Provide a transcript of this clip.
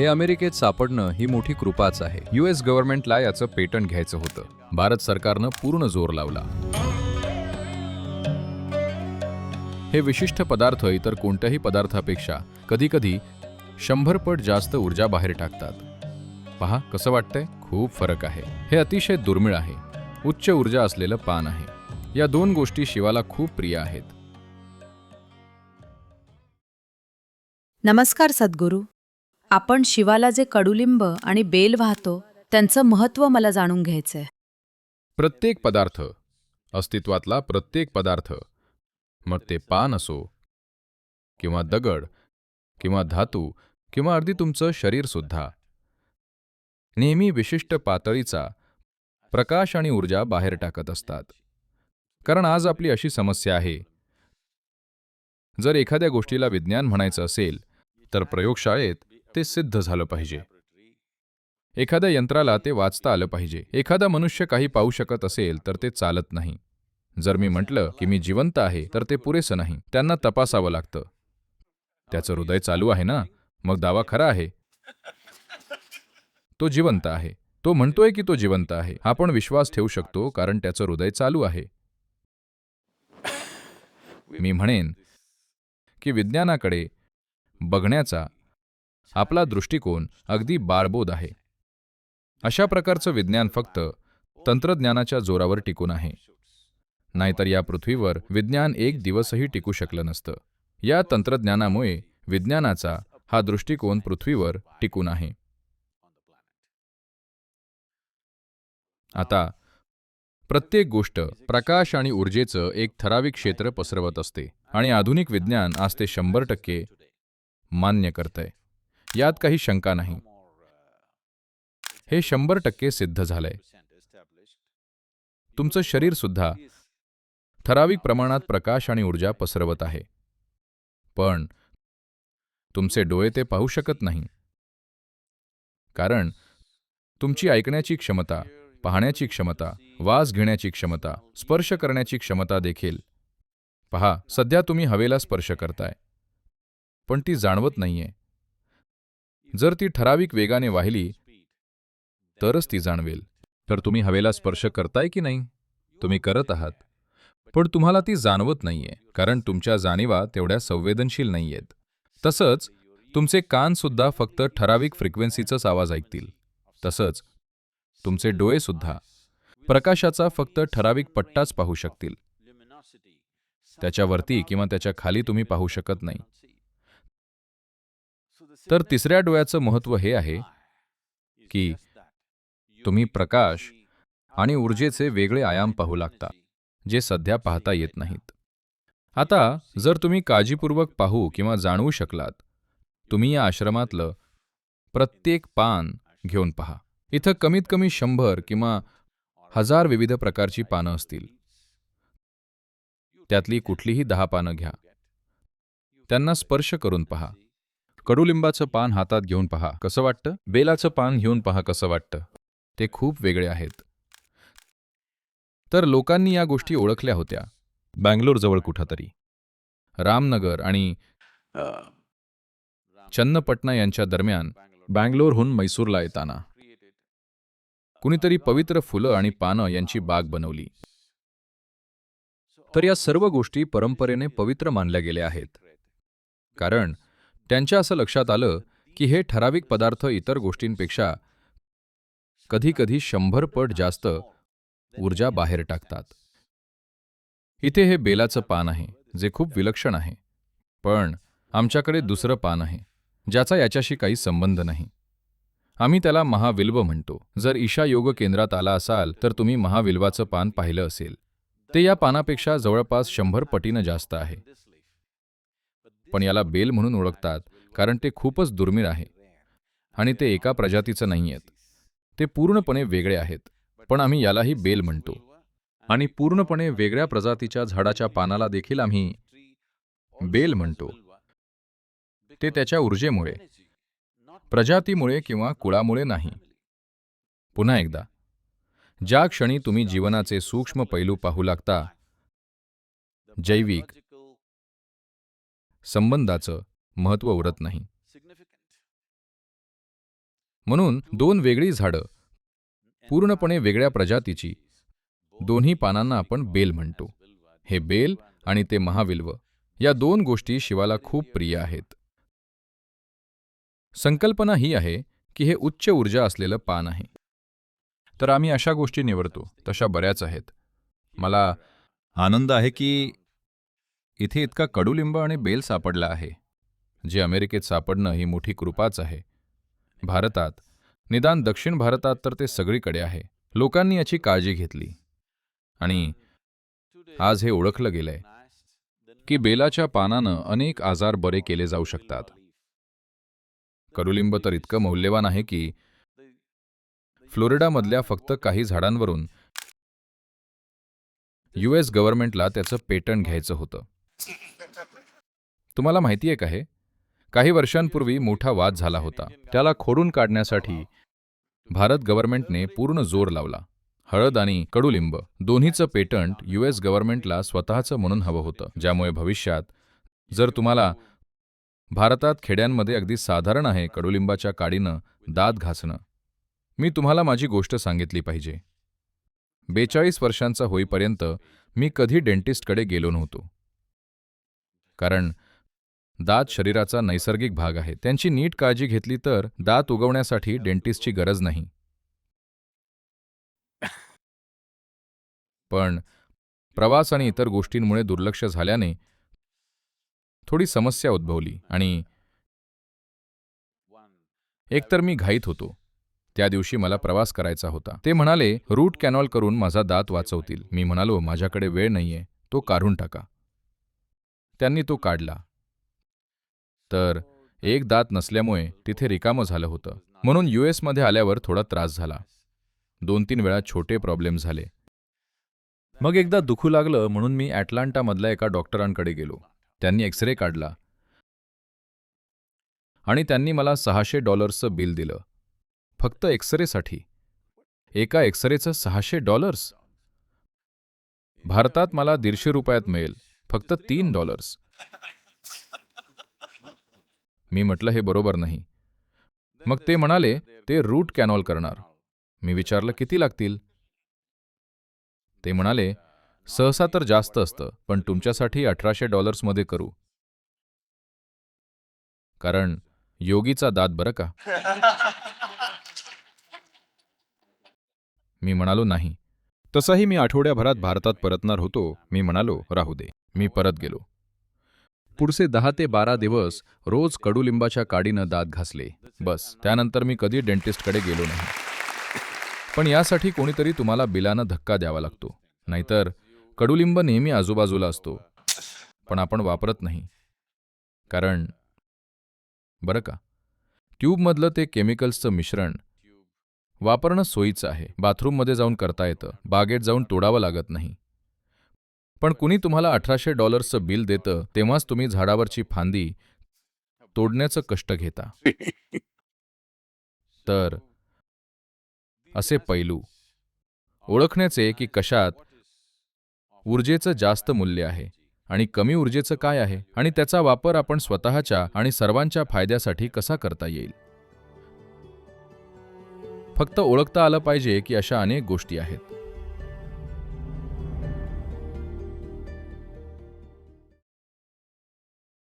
हे अमेरिकेत सापडणं ही मोठी कृपाच आहे. यू एस गव्हर्नमेंटला याचं पेटंट घ्यायचं होतं. भारत सरकारनं पूर्ण जोर लावला. हे विशिष्ट पदार्थ इतर कोणत्याही पदार्थापेक्षा कधीकधी शंभर पट जास्त ऊर्जा बाहेर टाकतात. पहा कसं वाटतंय? खूप फरक आहे. हे अतिशय दुर्मिळ आहे. उच्च ऊर्जा असलेलं पान आहे. या दोन गोष्टी शिवाला खूप प्रिय आहेत. नमस्कार सद्गुरू. आपण शिवाला जे कडुलिंब आणि बेल वाहतो त्यांचं महत्त्व मला जाणून घ्यायचंय. प्रत्येक पदार्थ अस्तित्वातला प्रत्येक पदार्थ मग ते पान असो किंवा दगड किंवा धातू किंवा अगदी तुमचं शरीरसुद्धा नेहमी विशिष्ट पातळीचा प्रकाश आणि ऊर्जा बाहेर टाकत असतात. कारण आज आपली अशी समस्या आहे. जर एखाद्या गोष्टीला विज्ञान म्हणायचं असेल तर प्रयोगशाळेत ते सिद्ध झालं पाहिजे. एखाद्या यंत्राला ते वाचता आलं पाहिजे. एखादा मनुष्य काही पाहू शकत असेल तर ते चालत नाही. जर मी म्हटलं की मी जिवंत आहे तर ते पुरेसं नाही. त्यांना तपासावं लागतं. त्याचं हृदय चालू आहे ना? मग दावा खरा आहे. तो जिवंत आहे. तो म्हणतोय की तो जिवंत आहे. आपण विश्वास ठेवू शकतो कारण त्याचं हृदय चालू आहे. मी म्हणेन की विज्ञानाकडे बघण्याचा आपला दृष्टिकोन अगदी बाळबोध आहे. अशा प्रकारचं विज्ञान फक्त तंत्रज्ञानाच्या जोरावर टिकून आहे. नाहीतर या पृथ्वीवर विज्ञान एक दिवसही टिकू शकलं नसतं. या तंत्रज्ञानामुळे विज्ञानाचा हा दृष्टिकोन पृथ्वीवर टिकून आहे. आता प्रत्येक गोष्ट प्रकाश आणि ऊर्जेचं एक ठराविक क्षेत्र पसरवत असते आणि आधुनिक विज्ञान आज ते शंभर टक्के मान्य करतंय. यात काही शंका नाही. हे शंभर टक्के सिद्ध झालंय. तुमचं शरीर सुद्धा ठराविक प्रमाणात प्रकाश आणि ऊर्जा पसरवत आहे. पण तुमचे डोळे ते पाहू शकत नाही. कारण तुमची ऐकण्याची क्षमता पाहण्याची क्षमता वास घेण्याची क्षमता स्पर्श करण्याची क्षमता देखील. पहा सध्या तुम्ही हवेला स्पर्श करताय. पण ती जाणवत नाहीये. जर ती ठराविक वेगाने वाहिली तरच ती जाणवेल. तर तुम्ही हवेला स्पर्श करताय की नाही? तुम्ही करत आहात. पण तुम्हाला ती जाणवत नाहीये कारण तुमच्या जाणीवा तेवढ्या संवेदनशील नाहीयेत. तसंच तुमचे कान सुद्धा फक्त ठराविक फ्रिक्वेन्सीचाच आवाज ऐकतील. तसंच तुमचे डोळे सुद्धा प्रकाशाचा फक्त ठराविक पट्टाच पाहू शकतील. त्याच्यावरती किंवा त्याच्याखाली तुम्ही पाहू शकत नाही. तर तिसऱ्या डोळ्याचं महत्त्व हे आहे की तुम्ही प्रकाश आणि ऊर्जेचे वेगळे आयाम पाहू लागता जे सध्या पाहता येत नाहीत. आता जर तुम्ही काळजीपूर्वक पाहू किंवा जाणवू शकलात तुम्ही या आश्रमातलं प्रत्येक पान घेऊन पहा. इथं कमीत कमी शंभर किंवा हजार विविध प्रकारची पानं असतील. त्यातली कुठलीही दहा पानं घ्या. त्यांना स्पर्श करून पहा. कडुलिंबाचं पान हातात घेऊन पहा. कसं वाटतं? बेलाचं पान घेऊन पहा कसं वाटतं. ते खूप वेगळे आहेत. तर लोकांनी या गोष्टी ओळखल्या होत्या. बँगलोरजवळ कुठंतरी. रामनगर आणि चन्नपटना यांच्या दरम्यान बँगलोरहून मैसूरला येताना. कुणीतरी पवित्र फुलं आणि पानं यांची बाग बनवली. तर या सर्व गोष्टी परंपरेने पवित्र मानल्या गेल्या आहेत. कारण त्यांच्या असं लक्षात आलं की हे ठराविक पदार्थ इतर गोष्टींपेक्षा कधीकधी शंभर पट जास्त ऊर्जा बाहेर टाकतात. इथे हे बेलाचं पान आहे जे खूप विलक्षण आहे. पण आमच्याकडे दुसरं पान आहे ज्याचा याच्याशी काही संबंध नाही. आम्ही त्याला महाविल्व म्हणतो. जर ईशा योग केंद्रात आला असाल तर तुम्ही महाविल्वाचं पान पाहिलं असेल. ते या पानापेक्षा जवळपास शंभर पटीनं जास्त आहे. पण याला बेल म्हणून ओळखतात कारण ते खूपच दुर्मिळ आहे. आणि ते एका प्रजातीचं नाहीयेत. ते पूर्णपणे वेगळे आहेत पण आम्ही यालाही बेल म्हणतो. आणि पूर्णपणे वेगळ्या प्रजातीच्या झाडाच्या पानाला देखील आम्ही बेल म्हणतो. ते त्याच्या ऊर्जेमुळे प्रजातीमुळे किंवा कुळामुळे नाही. पुन्हा एकदा ज्या क्षणी तुम्ही जीवनाचे सूक्ष्म पैलू पाहू लागता जैविक संबंधाचं महत्त्व उरत नाही. म्हणून दोन वेगळी झाडं पूर्णपणे वेगळ्या प्रजातीची. दोन्ही पानांना आपण बेल म्हणतो. हे बेल आणि ते महाविल्व या दोन गोष्टी शिवाला खूप प्रिय आहेत. संकल्पना ही आहे की हे उच्च ऊर्जा असलेलं पान आहे. तर आम्ही अशा गोष्टी निवडतो. तशा बऱ्याच आहेत. मला आनंद आहे की इथे इतका कडुलिंब आणि बेल सापडला आहे. जे अमेरिकेत सापडणं ही मोठी कृपाच आहे. भारतात निदान दक्षिण भारतात तर ते सगळीकडे आहे. लोकांनी याची काळजी घेतली. आणि आज हे ओळखलं गेलंय की बेलाच्या पानानं अनेक आजार बरे केले जाऊ शकतात. कडुलिंब तर इतकं मौल्यवान आहे की फ्लोरिडामधल्या फक्त काही झाडांवरून यूएस गव्हर्नमेंटला त्याचं पेटंट घ्यायचं होतं. तुम्हाला माहिती आहे का हे? काही वर्षांपूर्वी मोठा वाद झाला होता. त्याला खोडून काढण्यासाठी भारत गव्हर्नमेंटने पूर्ण जोर लावला. हळद आणि कडुलिंब दोन्हीचं पेटंट यूएस गव्हर्नमेंटला स्वतःचं म्हणून हवं होतं. ज्यामुळे भविष्यात जर तुम्हाला भारतात खेड्यांमध्ये अगदी साधारण आहे कडुलिंबाच्या काडीनं दात घासणं मी तुम्हाला माझी गोष्ट सांगितली पाहिजे. बेचाळीस वर्षांचा होईपर्यंत मी कधी डेंटिस्टकडे गेलो नव्हतो. कारण दात शरीराचा नैसर्गिक भाग आहे. त्यांची नीट काळजी घेतली तर दात उगवण्यासाठी डेंटिस्टची गरज नाही. पण प्रवास आणि इतर गोष्टींमुळे दुर्लक्ष झाल्याने थोडी समस्या उद्भवली आणि एकतर मी घाईत होतो. त्या दिवशी मला प्रवास करायचा होता. ते म्हणाले रूट कॅनॉल करून माझा दात वाचवतील. मी म्हणालो माझ्याकडे वेळ नाहीये. तो काढून टाका. त्यांनी तो काढला. तर एक दात नसल्यामुळे तिथे रिकामं झालं होतं. म्हणून मध्ये आल्यावर थोडा त्रास झाला. दोन तीन वेळा छोटे प्रॉब्लेम झाले. मग एकदा दुखू लागलं म्हणून मी ॲटलांटामधल्या एका डॉक्टरांकडे गेलो. त्यांनी एक्सरे काढला. आणि त्यांनी मला सहाशे डॉलर्सचं बिल दिलं. फक्त एक्सरेसाठी. एका एक्सरेचं सहाशे डॉलर्स? भारतात मला दीडशे रुपयात मिळेल. फक्त तीन डॉलर्स. मी म्हटलं हे बरोबर नाही. मग ते म्हणाले ते रूट कॅनॉल करणार. मी विचारलं किती लागतील? ते म्हणाले सहसा तर जास्त असतं पण तुमच्यासाठी अठराशे डॉलर्समध्ये करू. कारण योगीचा दात बरं का? मी म्हणालो नाही. तसाही मी आठवड्याभरात भारतात परतणार होतो मी म्हणालो राहू दे. मी परत गेलो. पुढचे दहा ते बारा दिवस रोज कडुलिंबाच्या काडीनं दात घासले. बस त्यानंतर मी कधी डेंटिस्टकडे गेलो नाही. पण यासाठी कोणीतरी तुम्हाला बिलानं धक्का द्यावा लागतो. नाहीतर कडुलिंब नेहमी आजूबाजूला असतो. पण आपण वापरत नाही. कारण बरं का? ट्यूबमधलं ते केमिकल्सचं मिश्रण वापरणं सोयीचं आहे. बाथरूममध्ये जाऊन करता येतं. बागेत जाऊन तोडावं लागत नाही. पण कुणी तुम्हाला अठराशे डॉलर्सचं बिल देतं तेव्हाच तुम्ही झाडावरची फांदी तोडण्याचं कष्ट घेता. तर असे पैलू. ओळखण्याचे की कशात? ऊर्जेचं जास्त मूल्य आहे. आणि कमी ऊर्जेचं काय आहे? आणि त्याचा वापर आपण स्वतःच्या आणि सर्वांच्या फायद्यासाठी कसा करता येईल? फक्त ओळखता आलं पाहिजे की अशा अनेक गोष्टी आहेत.